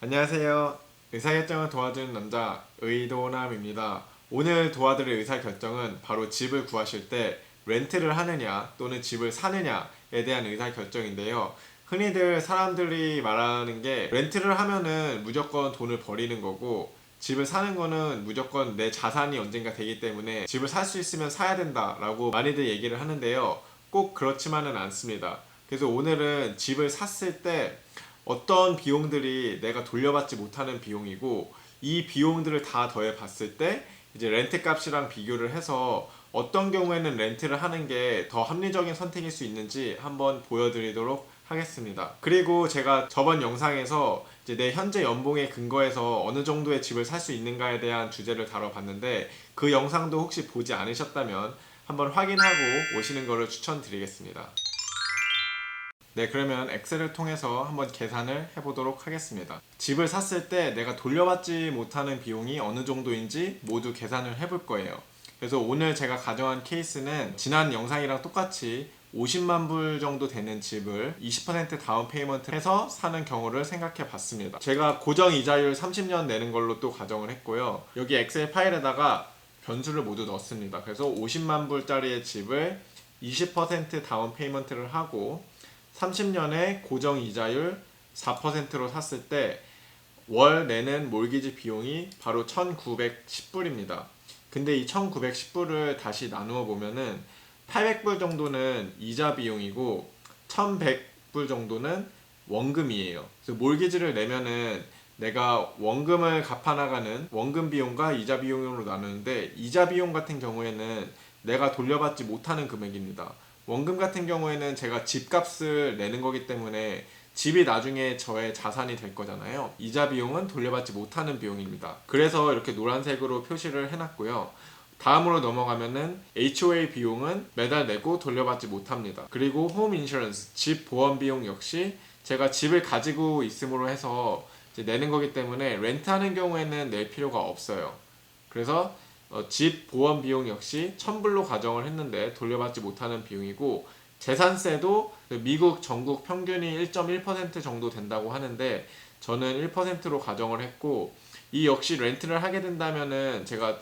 안녕하세요. 의사결정을 도와주는 남자 의도남입니다. 오늘 도와드릴 의사결정은 바로 집을 구하실 때 렌트를 하느냐 또는 집을 사느냐에 대한 의사결정인데요. 흔히들 사람들이 말하는 게 렌트를 하면은 무조건 돈을 버리는 거고 집을 사는 거는 무조건 내 자산이 언젠가 되기 때문에 집을 살 수 있으면 사야 된다라고 많이들 얘기를 하는데요. 꼭 그렇지만은 않습니다. 그래서 오늘은 집을 샀을 때 어떤 비용들이 내가 돌려받지 못하는 비용이고 이 비용들을 다 더해 봤을 때 이제 렌트 값이랑 비교를 해서 어떤 경우에는 렌트를 하는 게 더 합리적인 선택일 수 있는지 한번 보여드리도록 하겠습니다. 그리고 제가 저번 영상에서 이제 내 현재 연봉에 근거해서 어느 정도의 집을 살 수 있는가에 대한 주제를 다뤄봤는데 그 영상도 혹시 보지 않으셨다면 한번 확인하고 오시는 것을 추천드리겠습니다. 네, 그러면 엑셀을 통해서 한번 계산을 해보도록 하겠습니다. 집을 샀을 때 내가 돌려받지 못하는 비용이 어느 정도인지 모두 계산을 해볼 거예요. 그래서 오늘 제가 가져간 케이스는 지난 영상이랑 똑같이 50만 불 정도 되는 집을 20% 다운 페이먼트 해서 사는 경우를 생각해 봤습니다. 제가 고정 이자율 30년 내는 걸로 또 가정을 했고요. 여기 엑셀 파일에다가 변수를 모두 넣었습니다. 그래서 50만 불짜리의 집을 20% 다운 페이먼트를 하고 30년에 고정 이자율 4%로 샀을 때 월 내는 몰기지 비용이 바로 1910불입니다. 근데 이 1910불을 다시 나누어 보면은 800불 정도는 이자 비용이고 1100불 정도는 원금이에요. 그래서 몰기지를 내면은 내가 원금을 갚아나가는 원금 비용과 이자 비용으로 나누는데 이자 비용 같은 경우에는 내가 돌려받지 못하는 금액입니다. 원금 같은 경우에는 제가 집값을 내는 거기 때문에 집이 나중에 저의 자산이 될 거잖아요. 이자 비용은 돌려받지 못하는 비용입니다. 그래서 이렇게 노란색으로 표시를 해놨고요. 다음으로 넘어가면은 HOA 비용은 매달 내고 돌려받지 못합니다. 그리고 홈 인슈런스, 집 보험 비용 역시 제가 집을 가지고 있음으로 해서 내는 거기 때문에 렌트하는 경우에는 낼 필요가 없어요. 그래서 어, 집 보험 비용 역시 1000불로 가정을 했는데 돌려받지 못하는 비용이고 재산세도 그 미국 전국 평균이 1.1% 정도 된다고 하는데 저는 1%로 가정을 했고 이 역시 렌트를 하게 된다면은 제가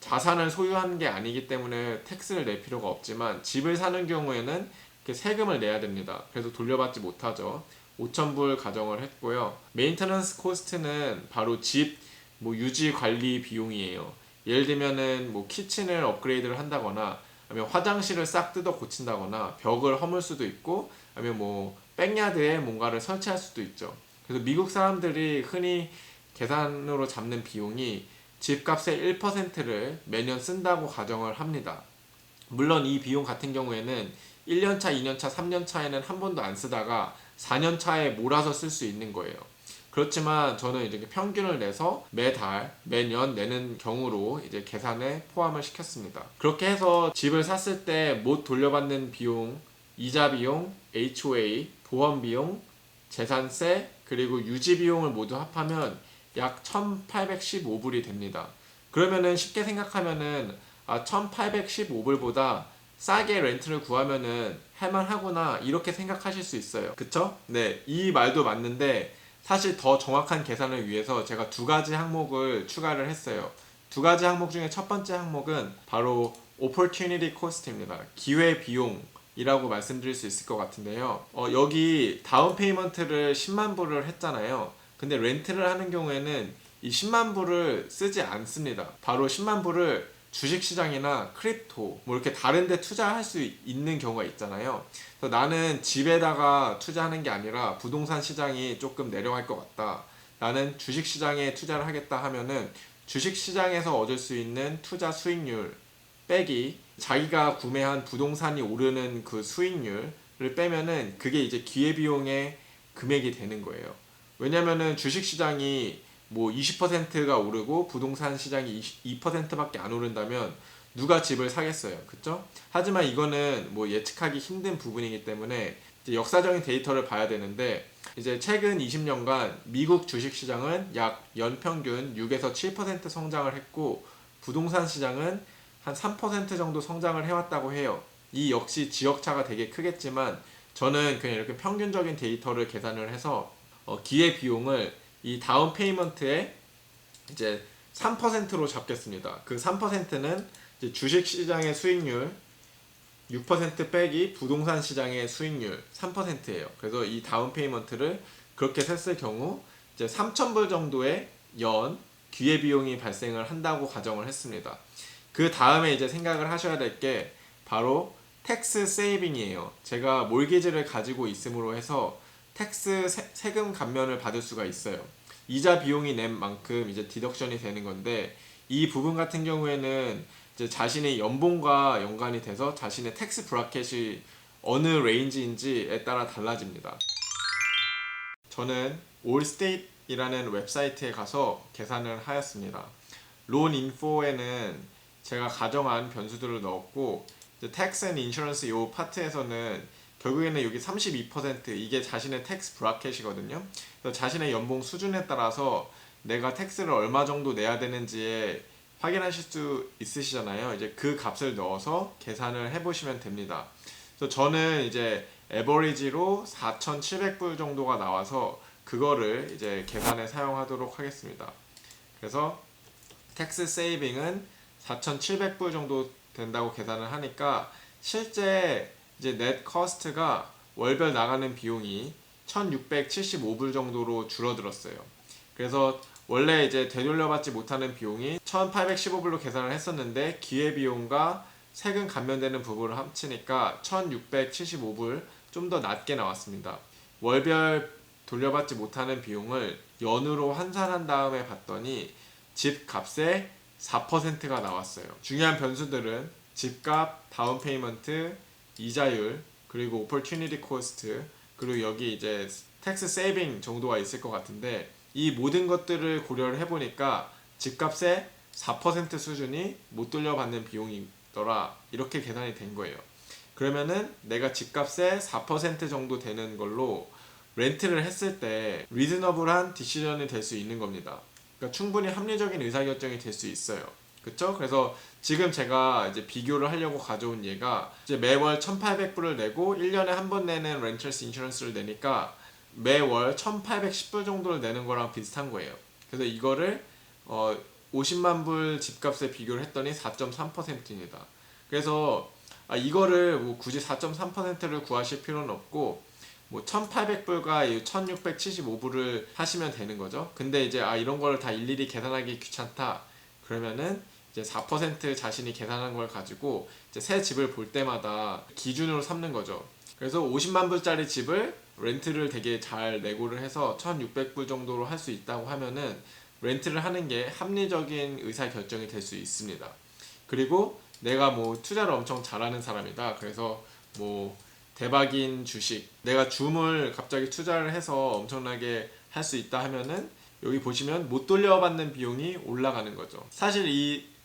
자산을 소유하는 게 아니기 때문에 텍스를 낼 필요가 없지만 집을 사는 경우에는 세금을 내야 됩니다. 그래서 돌려받지 못하죠. 5,000불 가정을 했고요. 메인터넌스 코스트는 바로 집 뭐 유지 관리 비용이에요. 예를 들면은 뭐 키친을 업그레이드를 한다거나 아니면 화장실을 싹 뜯어 고친다거나 벽을 허물 수도 있고 아니면 뭐 백야드에 뭔가를 설치할 수도 있죠. 그래서 미국 사람들이 흔히 계산으로 잡는 비용이 집값의 1%를 매년 쓴다고 가정을 합니다. 물론 이 비용 같은 경우에는 1년차, 2년차, 3년차에는 한 번도 안 쓰다가 4년차에 몰아서 쓸 수 있는 거예요. 그렇지만 저는 이제 평균을 내서 매달, 매년 내는 경우로 이제 계산에 포함을 시켰습니다. 그렇게 해서 집을 샀을 때 못 돌려받는 비용, 이자 비용, HOA, 보험 비용, 재산세, 그리고 유지 비용을 모두 합하면 약 1815불이 됩니다. 그러면은 쉽게 생각하면은 아 1815불보다 싸게 렌트를 구하면은 할만하구나 이렇게 생각하실 수 있어요. 그쵸? 네, 이 말도 맞는데 사실 더 정확한 계산을 위해서 제가 두 가지 항목을 추가를 했어요. 두 가지 항목 중에 첫 번째 항목은 바로 opportunity cost입니다. 기회 비용 이라고 말씀드릴 수 있을 것 같은데요. 어, 여기 다운 페이먼트를 10만 불을 했잖아요. 근데 렌트를 하는 경우에는 이 10만 불을 쓰지 않습니다. 바로 10만 불을 주식시장이나 크립토 뭐 이렇게 다른데 투자할 수 있는 경우가 있잖아요. 그래서 나는 집에다가 투자하는 게 아니라 부동산 시장이 조금 내려갈 것 같다. 나는 주식시장에 투자를 하겠다 하면은 주식시장에서 얻을 수 있는 투자 수익률 빼기 자기가 구매한 부동산이 오르는 그 수익률을 빼면은 그게 이제 기회비용의 금액이 되는 거예요. 왜냐면은 주식시장이 뭐 20%가 오르고 부동산 시장이 2%밖에 안 오른다면 누가 집을 사겠어요. 그쵸? 하지만 이거는 뭐 예측하기 힘든 부분이기 때문에 역사적인 데이터를 봐야 되는데 이제 최근 20년간 미국 주식 시장은 약 연평균 6에서 7% 성장을 했고 부동산 시장은 한 3% 정도 성장을 해왔다고 해요. 이 역시 지역차가 되게 크겠지만 저는 그냥 이렇게 평균적인 데이터를 계산을 해서 어, 기회 비용을 이 다운 페이먼트에 이제 3%로 잡겠습니다. 그 3%는 이제 주식 시장의 수익률 6% 빼기 부동산 시장의 수익률 3%예요. 그래서 이 다운 페이먼트를 그렇게 셌을 경우 이제 3,000불 정도의 연 기회 비용이 발생을 한다고 가정을 했습니다. 그 다음에 이제 생각을 하셔야 될 게 바로 텍스 세이빙이에요. 제가 몰기지를 가지고 있음으로 해서 텍스 세, 세금 감면을 받을 수가 있어요. 이자 비용이 낸 만큼 이제 디덕션이 되는 건데 이 부분 같은 경우에는 이제 자신의 연봉과 연관이 돼서 자신의 텍스 브라켓이 어느 레인지인지에 따라 달라집니다. 저는 올스테이트이라는 웹사이트에 가서 계산을 하였습니다. 론 인포에는 제가 가정한 변수들을 넣었고 텍스 앤 인슈런스 요 파트에서는 결국에는 여기 32% 이게 자신의 텍스 브라켓이거든요. 그래서 자신의 연봉 수준에 따라서 내가 텍스를 얼마 정도 내야 되는지에 확인하실 수 있으시잖아요. 이제 그 값을 넣어서 계산을 해보시면 됩니다. 그래서 저는 이제 에버리지로 4,700불 정도가 나와서 그거를 이제 계산에 사용하도록 하겠습니다. 그래서 텍스 세이빙은 4,700불 정도 된다고 계산을 하니까 실제 이제 넷 커스트가 월별 나가는 비용이 1,675불 정도로 줄어들었어요. 그래서 원래 이제 되돌려받지 못하는 비용이 1,815불로 계산을 했었는데 기회 비용과 세금 감면되는 부분을 합치니까 1,675불 좀 더 낮게 나왔습니다. 월별 돌려받지 못하는 비용을 연으로 환산한 다음에 봤더니 집 값의 4%가 나왔어요. 중요한 변수들은 집값, 다운 페이먼트, 이자율, 그리고 오퍼튜니티 코스트, 그리고 여기 이제 텍스 세이빙 정도가 있을 것 같은데 이 모든 것들을 고려를 해보니까 집값의 4% 수준이 못 돌려받는 비용이더라 이렇게 계산이 된 거예요. 그러면은 내가 집값의 4% 정도 되는 걸로 렌트를 했을 때 리즈너블한 디시전이 될 수 있는 겁니다. 그러니까 충분히 합리적인 의사결정이 될 수 있어요. 그쵸? 그래서 지금 제가 이제 비교를 하려고 가져온 얘가 이제 매월 1,800불을 내고 1년에 한 번 내는 렌털스 인슈런스를 내니까 매월 1,810불 정도를 내는 거랑 비슷한 거예요. 그래서 이거를 어 50만 불 집값에 비교를 했더니 4.3%입니다. 그래서 아 이거를 뭐 굳이 4.3%를 구하실 필요는 없고 뭐 1,800불과 1,675불을 하시면 되는 거죠. 근데 이제 아 이런 걸다 일일이 계산하기 귀찮다. 그러면은 이제 4% 자신이 계산한 걸 가지고 이제 새 집을 볼 때마다 기준으로 삼는 거죠. 그래서 50만 불짜리 집을 렌트를 되게 잘 내고를 해서 1,600불 정도로 할 수 있다고 하면은 렌트를 하는 게 합리적인 의사 결정이 될 수 있습니다. 그리고 내가 뭐 투자를 엄청 잘하는 사람이다. 그래서 뭐 대박인 주식, 내가 줌을 갑자기 투자를 해서 엄청나게 할 수 있다 하면은 여기 보시면 못 돌려받는 비용이 올라가는 거죠. 사실 이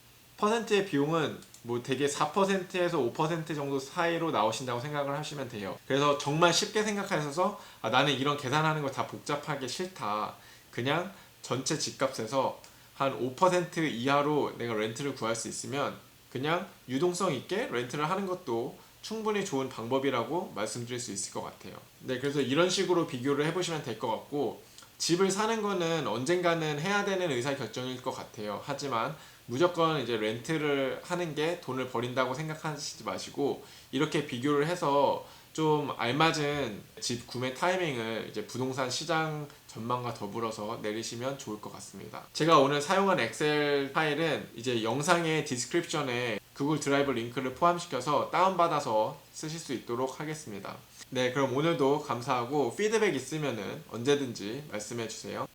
퍼센트의 비용은 뭐 되게 4%에서 5% 정도 사이로 나오신다고 생각을 하시면 돼요. 그래서 정말 쉽게 생각하셔서 아, 나는 이런 계산하는 거 다 복잡하게 싫다. 그냥 전체 집값에서 한 5% 이하로 내가 렌트를 구할 수 있으면 그냥 유동성 있게 렌트를 하는 것도 충분히 좋은 방법이라고 말씀드릴 수 있을 것 같아요. 네, 그래서 이런 식으로 비교를 해보시면 될 것 같고 집을 사는 거는 언젠가는 해야 되는 의사 결정일 것 같아요. 하지만 무조건 이제 렌트를 하는 게 돈을 버린다고 생각하시지 마시고 이렇게 비교를 해서 좀 알맞은 집 구매 타이밍을 이제 부동산 시장 전망과 더불어서 내리시면 좋을 것 같습니다. 제가 오늘 사용한 엑셀 파일은 이제 영상의 디스크립션에 구글 드라이브 링크를 포함시켜서 다운받아서 쓰실 수 있도록 하겠습니다. 네, 그럼 오늘도 감사하고 피드백 있으면은 언제든지 말씀해 주세요.